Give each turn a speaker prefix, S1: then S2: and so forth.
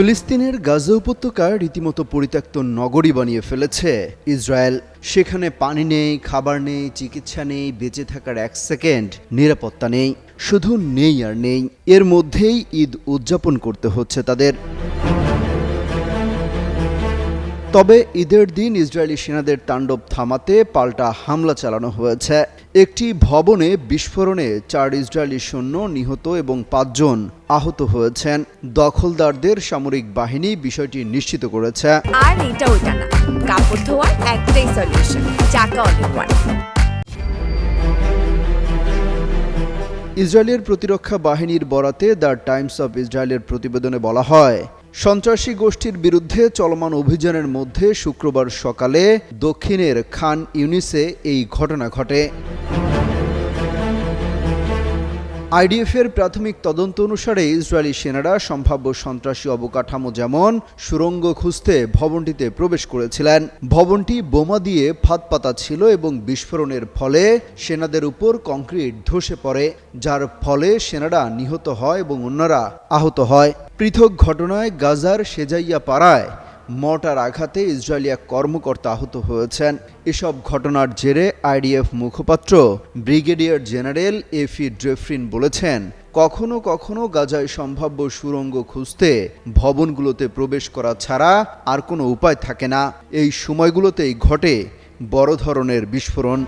S1: ফিলিস্তিনের গাজা উপত্যকা রীতিমতো পরিত্যক্ত নগরী বানিয়ে ফেলেছে ইসরায়েল। সেখানে পানি নেই, খাবার নেই, চিকিৎসা নেই, বেঁচে থাকার এক সেকেন্ড নিরাপত্তা নেই। শুধু নেই আর নেই, এর মধ্যেই ঈদ উদযাপন করতে হচ্ছে তাদের। তবে ঈদের দিন ইসরায়েলি সেনাদের তাণ্ডব থামাতে পাল্টা হামলা চালানো হয়েছে। একটি ভবনে বিস্ফোরণে চার ইসরায়েলি সৈন্য নিহত এবং পাঁচজন আহত হয়েছেন। দখলদারদের সামরিক বাহিনী বিষয়টি নিশ্চিত করেছে।
S2: আর এটা ওইটা না। কাপড় ধোয়ার একটাই সলিউশন চাকা
S1: ইসরায়েলের প্রতিরক্ষা বাহিনীর বরাতে দ্য টাইমস অফ ইসরায়েলের প্রতিবেদনে বলা হয় সন্ত্রাসী গোষ্ঠীর বিরুদ্ধে চলমান অভিযানের মধ্যে শুক্রবার সকালে দক্ষিণের খান ইউনিসে এই ঘটনা ঘটে। আইডিএফের প্রাথমিক তদন্ত অনুসারে ইসরায়েলি সেনারা সম্ভাব্য সন্ত্রাসী অবকাঠামো যেমন সুড়ঙ্গ খুঁজতে ভবনটিতে প্রবেশ করেছিলেন। ভবনটি বোমা দিয়ে ফাঁদ পাতা ছিল এবং বিস্ফোরণের ফলে সেনাদের উপর কংক্রিট ধসে পড়ে, যার ফলে সেনারা নিহত হয় এবং অন্যরা আহত হয়। পৃথক ঘটনায় গাজার সেজাইয়া পাড়ায় মর্টার আঘাতে ইসরায়েলি এক কর্মকর্তা আহত হয়েছেন। এসব ঘটনার জেরে আইডিএফ মুখপাত্র ব্রিগেডিয়ার জেনারেল এফি ড্রেফরিন বলেছেন, কখনো কখনো গাজায় সম্ভাব্য সুড়ঙ্গ খুঁজতে ভবনগুলোতে প্রবেশ করা ছাড়া আর কোনো উপায় থাকে না। এই সময়গুলোতেই ঘটে বড় ধরনের বিস্ফোরণ।